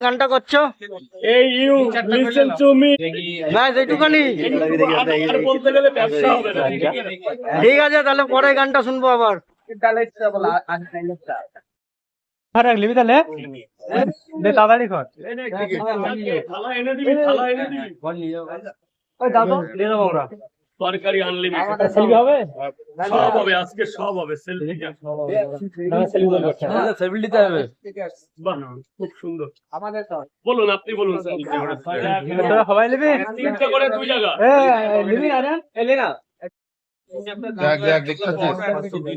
গানটা করছ? এই ইউ লিসেন টু মি এইটুখানি আর বলতে গেলে ব্যবসা হবে না ঠিক আছে তাহলে পরে গানটা শুনব আবার। ফারাক লিবি তাহলে দে তাড়াতাড়ি কর থালা এনে দিবি থালা এনে দিবি ওই দাদু। নিয়ে আমরা। তরকারি আনলিমিটেড সেলফি হবে সব হবে আজকে সব হবে সেলফি সেলফি দিতে হবে খুব সুন্দর বলুন আপনি বলুন তোরা সবাই নিবি তিনটে করে দুই জায়গা নিবি না দেখ দেখ দেখতে বুঝলি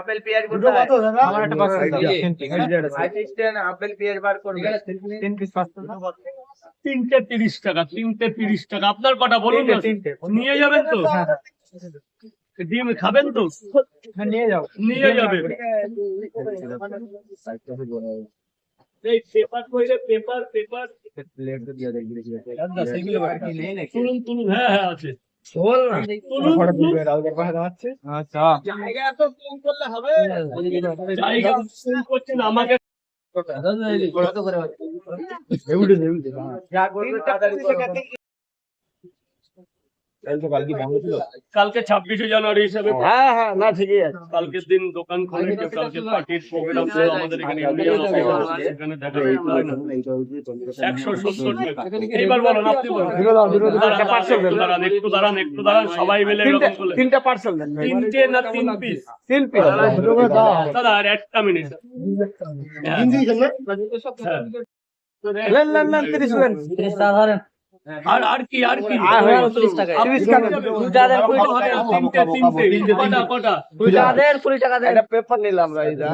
আপেল পেঁয়াজ দুটো কত দাদা? আমার একটা পাঁচ আপেল পেঁয়াজ বার করবে। তিন পিস। পাঁচটা তিনটে তিরিশ টাকা তিনটে তিরিশ টাকা। আপনার কটা বলুন তিনটে নিয়ে যাবেন তো। ডিম খাবেন তো? হ্যাঁ নিয়ে যাও। নিয়ে যাবেন এই পেপার পেপার পেপার। তুলুন তুলুন হ্যাঁ হ্যাঁ আছে তুলুন তুলুন। আচ্ছা জায়গা তো। কালকে ছাব্বিশে জানুয়ারি হিসাবে হ্যাঁ হ্যাঁ না ঠিকই আছে। কালকের দিন দোকান খুলে কালকে পার্টির প্রোগ্রাম ছিল আমাদের এখানে দেখা যেতে হয় না একশো সত্তর এইবার বলুন আপনি বলুন দাঁড়ান, একটু দাঁড়ান একটু দাঁড়ান সবাই মিলে তিনটা পার্সেল দেন। তিনটে না তিন পিস তিন পিস দাদা আর একটা মিনিট হ্যাঁ। লেন লেন লেন তিরিশ লেন। আর আর কি আর কি? আর হ্যাঁ, আপনি তিরিশ টাকা। তিরিশ টাকা। তিনটে তিনটে কটা কটা? একটা পেপার নিলাম আছে দাও।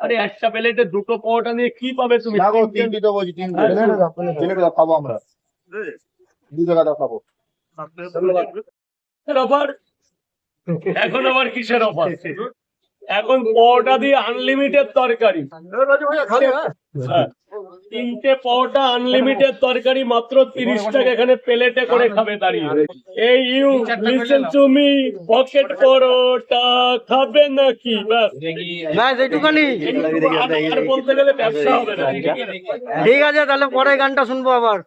আরে একটা প্লেটে দুটো পরোটা নিয়ে কি পাবে তুমি? না গো, বলছি, তিনটে। তিনটে খাব আমরা। দু জায়গা খাব। অফার এখন আবার? কিসের অফার এখন পরোটা দিয়ে আনলিমিটেড তরকারি। হ্যাঁ। তিনটে পাওয়াটা আনলিমিটেড তরকারি মাত্র তিরিশ টাকা এখানে প্লেটে করে খাবে দাঁড়িয়ে। এই you listen to me pocket paratha খাবে নাকি? ব্যাস। ব্যাস আর- বলতে গেলে ব্যবসা হবে না। ঠিক আছে তাহলে পরে গানটা শুনব আবার।